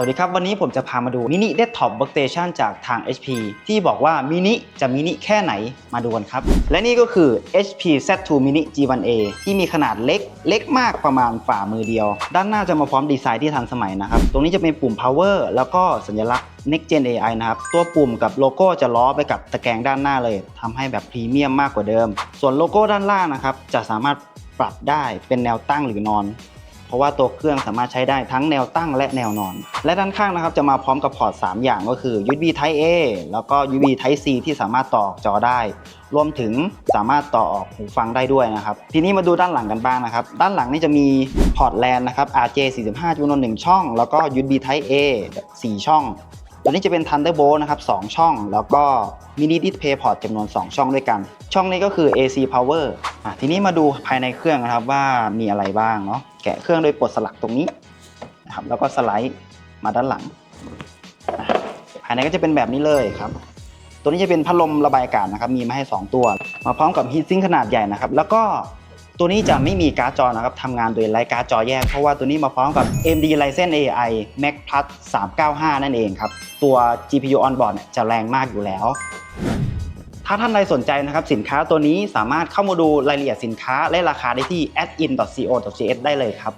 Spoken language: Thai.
สวัสดีครับ วันนี้ผมจะพามาดูมินิเดสก์ท็อป workstation จากทาง HP ที่บอกว่ามินิจะมินิแค่ไหนมาดูกันครับ และนี่ก็คือ HP Z2 Mini G1A ที่มีขนาดเล็กเล็กมากประมาณฝ่ามือเดียว ด้านหน้าจะมาพร้อมดีไซน์ที่ทันสมัยนะครับ ตรงนี้จะเป็นปุ่ม power แล้วก็สัญลักษณ์ Next Gen AI นะครับ ตัวปุ่มกับโลโก้จะล้อไปกับตะแกรงด้านหน้าเลยทำให้แบบพรีเมียมมากกว่าเดิม ส่วนโลโก้ด้านล่างนะครับจะสามารถปรับได้เป็นแนวตั้งหรือนอน เพราะว่าตัวเครื่องสามารถใช้ได้ทั้งแนวตั้งและแนวนอน และด้านข้างนะครับจะมาพร้อมกับพอร์ต 3 อย่างก็คือ USB Type A แล้วก็ USB Type C ที่สามารถต่อจอได้ รวมถึงสามารถต่อออกหูฟังได้ด้วยนะครับ ทีนี้มาดูด้านหลังกันบ้างนะครับ ด้านหลังนี่จะมีพอร์ตแลนนะครับ RJ 45จำนวน1ช่อง แล้วก็ USB Type A 4 ช่องตัวนี้จะเป็น Thunderbolt นะครับ 2 ช่อง แล้วก็ Mini Display Port จำนวน 2 ช่องด้วยกัน ช่องนี้ก็คือ AC Power อะทีนี้มาดูภายในเครื่องนะครับว่ามีอะไรบ้างเนาะะเครื่องโดยปลดสลักตรงนี้นะครับแล้วก็สไลด์มาด้านหลัง ภายในก็จะเป็นแบบนี้เลยครับ ตัวนี้จะเป็นพัดลมระบายอากาศนะครับ มีมาให้ 2 ตัว มาพร้อมกับฮีทซิงขนาดใหญ่นะครับ แล้วก็ตัวนี้จะไม่มีการ์ดจอนะครับทำงานโดยไร้การ์ดจอแยก เพราะว่าตัวนี้มาพร้อมกับ AMD Ryzen AI Max Plus 395 นั่นเองครับ ตัว GPU on board จะแรงมากอยู่แล้ว ถ้าท่านใดสนใจนะครับสินค้าตัวนี้สามารถเข้ามาดูรายละเอียดสินค้าและราคาได้ที่ adin.co.js ได้เลยครับ